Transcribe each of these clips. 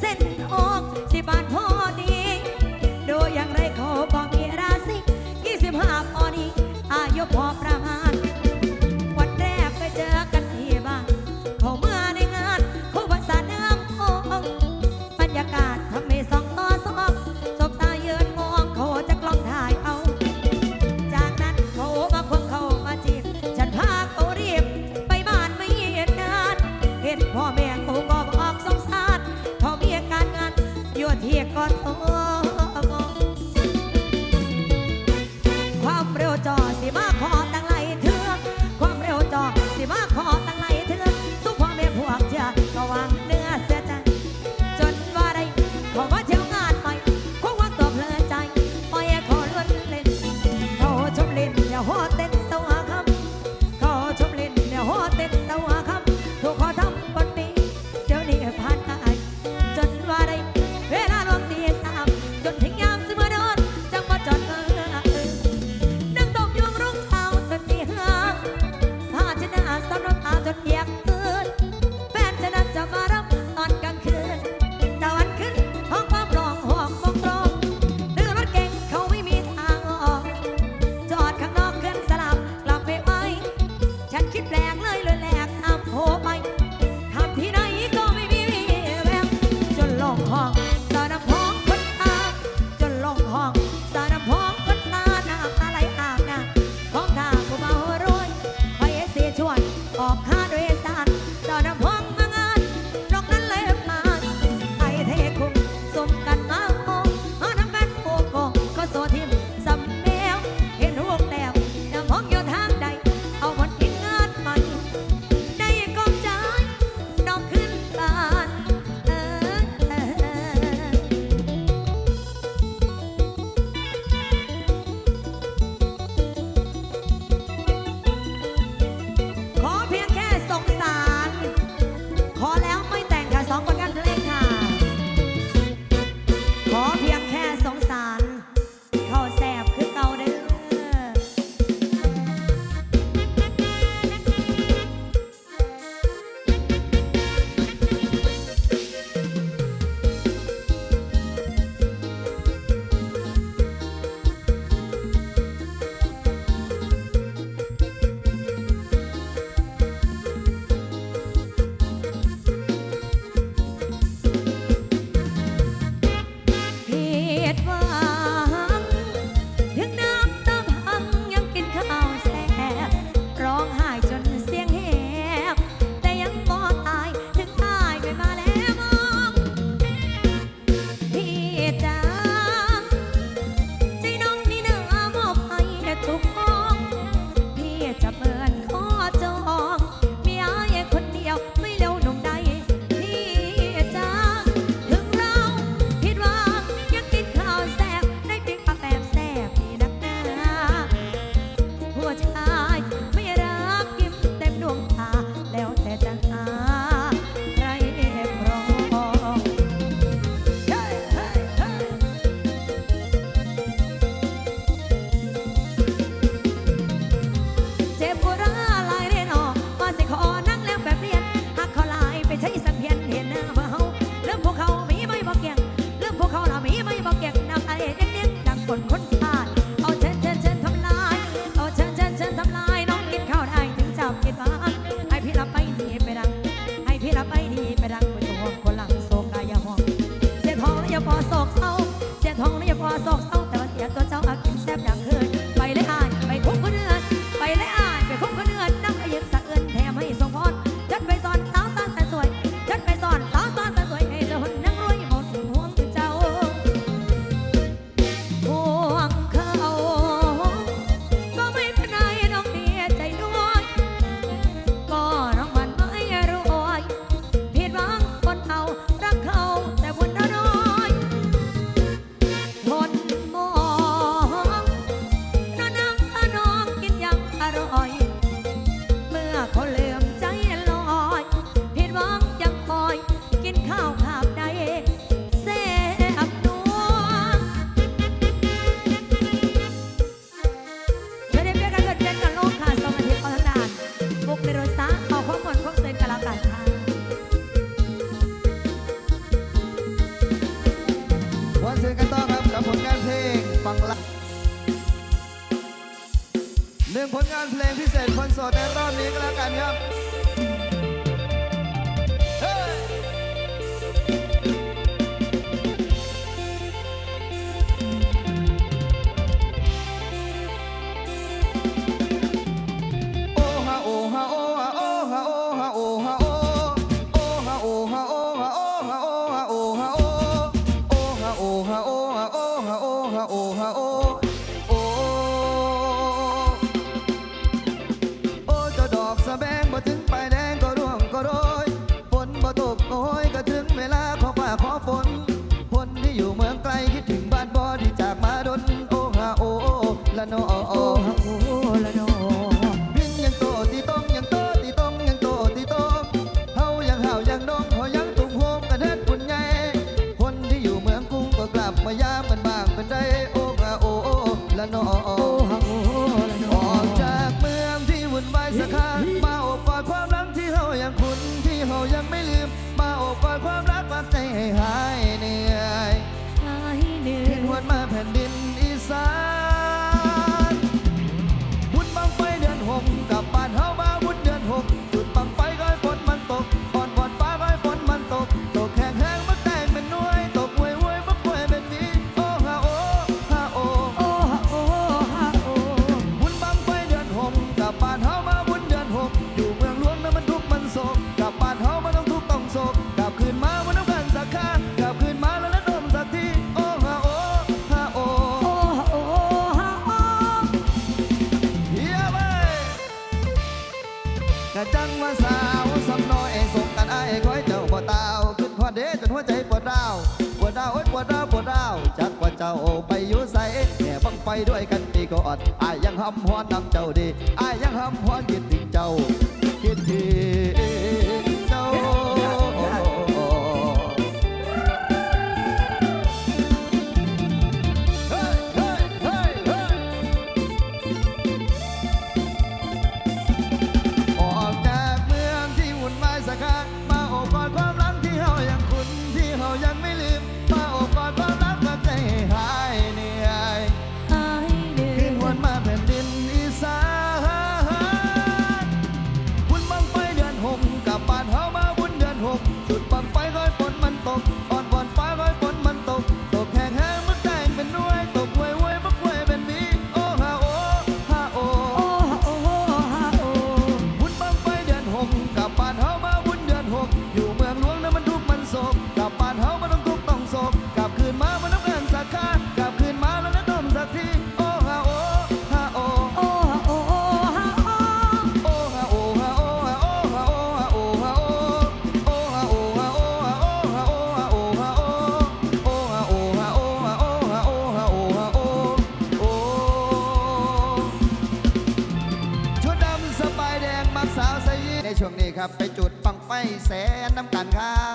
เส้นออก สิบาทพอดีดูอย่างไรเขาบอกมีรากี่สิบห้าพอดีอายุพอประมาณ ละนอหูละนอวิ่ยังโตตีต้องยังโตตีต้องยังโตตีต้องเฮายังเฮายังนองเฮายังตุ้มโฮมกันเฮ็ดบุญใหญ่คนที่อยู่เมืองกรุงก็กลับมายามกันบางเป็นได้โอ้กะโอละนอออกจากเมืองที่วุ่นวายสักครั้งมาอบกอดความรักที่เฮายังคุ้นที่เฮายังไม่ลืมมาอบกอดความรักมาใจให้หายเหนื่อยหายเหนื่อยทิ้งวันมาแผ่นดิน ดาวปวดดาวโอ้ยปวดดาวปวดดาวจักว่าเจ้าไปอยู่ใสแห่บังไฟด้วยกันปีก่อนอายยังหำฮอนนำเจ้าดีอายยังหำฮอนคิดถึงเจ้าับไปจุดปังไฟแสนน้ำกันข้า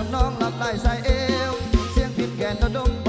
ทำน้องหลับไหลใส่เอว เสียงพิมแกนระดม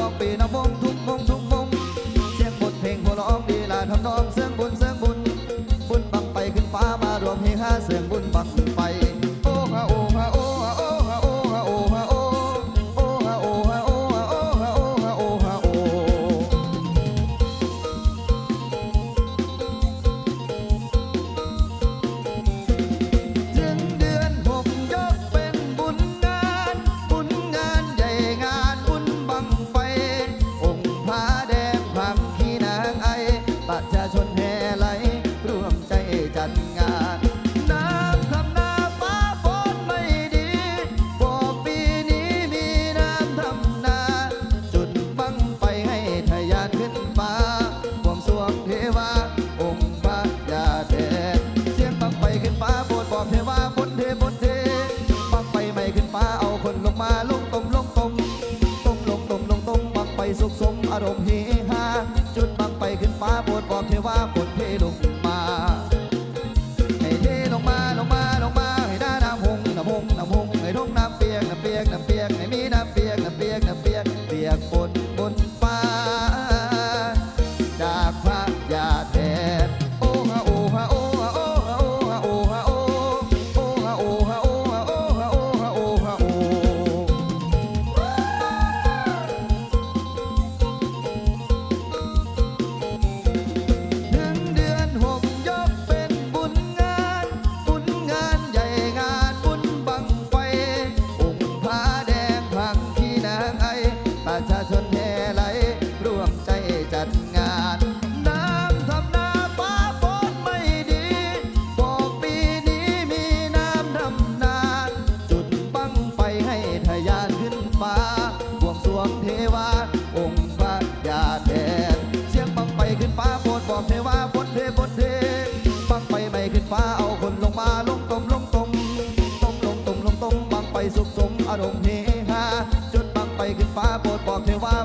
ขึ้นฟ้าโปรดบอกเทว่า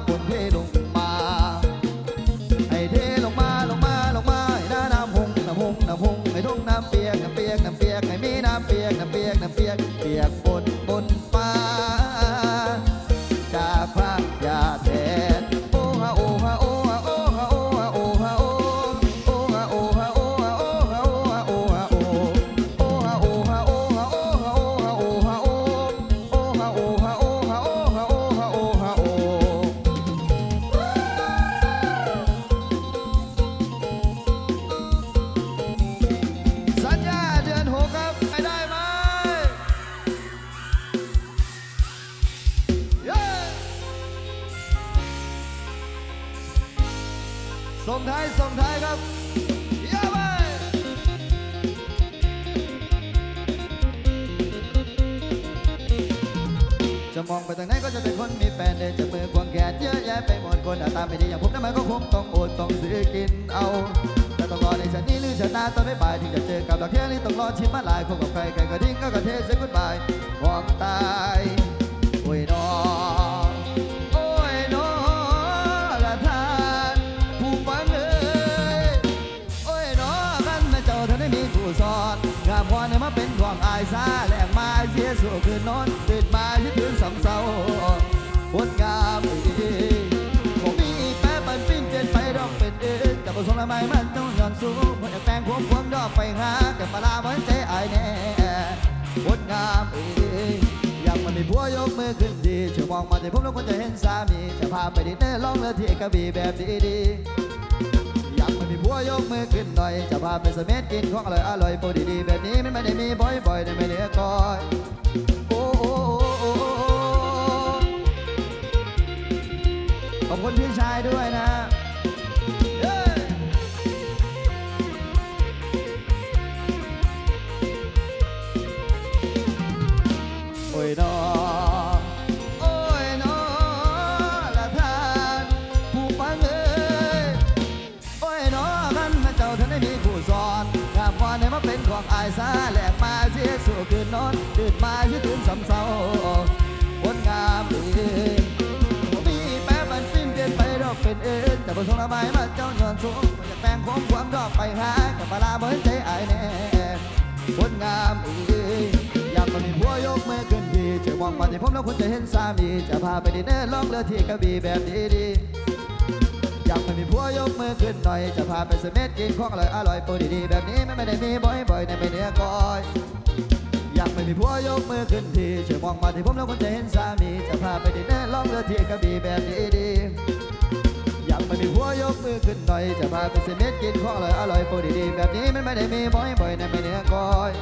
ไม่ดีอย่างผมนั้นมันก็คงต้องอดต้องซื้อกินเอาแต่ต้องรอในชาตินี้หรือชาติหน้าตอนไม่บ่ายถึงจะเจอกับดอกเทียนนี่ต้องรอชิมมาหลายคงกับใครใครก็ดิ้งก็กระเทเสียกุดบายหวังตาย ต้องย้อนอยากแปลงความความดอกไปหากับปลาเหมือนใจอแน่คนงามอีอยากมันมีผัวยกมือขึ้นดีเชื่อมองมาแต่ผมแล้วคนจะเห็นสามีจะพาไปดินเนอร์ลองเรือที่กระบี่แบบดีๆอยากมันมีผัวยกมือขึ้นหน่อย จะพาไปเสม็ดกินของอร่อยอร่อยโปรดีๆแบบนี้มันไม่ได้มีบ่อยๆในไม่เหลือคอยโอ้โอ้โอ้โอ้ขอบคุณพี่ชายด้วยนะ ให้มองอายซาแหลกมาเสียสู่คืนนอนตื่นมาชื่ตื่นสำเศร้าคนงามเอ้ยมีแปรมันปิ้นเปลี่ยนไปดอกเป็นเอ็นแต่บ่ทรงละไม้มาเจ้าย้อนสูงอยากแปลงความความดอกไปหากับปลาบ่เห็นใจอายแน่คนงามเอ้ยอยากมามีผัวยกมือขึ้นดีจอมองมาที่ผมแล้วคุณจะเห็นสามีจะพาไปดินเนอร์ล่องเรือที่กระบี่แบบดีๆากไม่มีผัวยกมือขึ้นหน่อย จะพาไปเสม็ดกินของอร่อยอร่อยโปรดีๆ แบบนี้มันไม่ได้มีบ่อยๆในไม่เหนือก้อยอยากไม่มีผัวยกมือขึ้นทีช่วยมองมาที่ผมแล้วคนจะเห็นสามีจะพาไปดินเนอร์ล่องเรือที่กระบี่แบบดีๆอยากไม่มีผัวยกมือขึ้นหน่อย จะพาไปเสม็ดกินของอร่อยอร่อยโปรดีๆแบบนี้มันไม่ได้มีบ่อยๆในไม่เหนือก้อย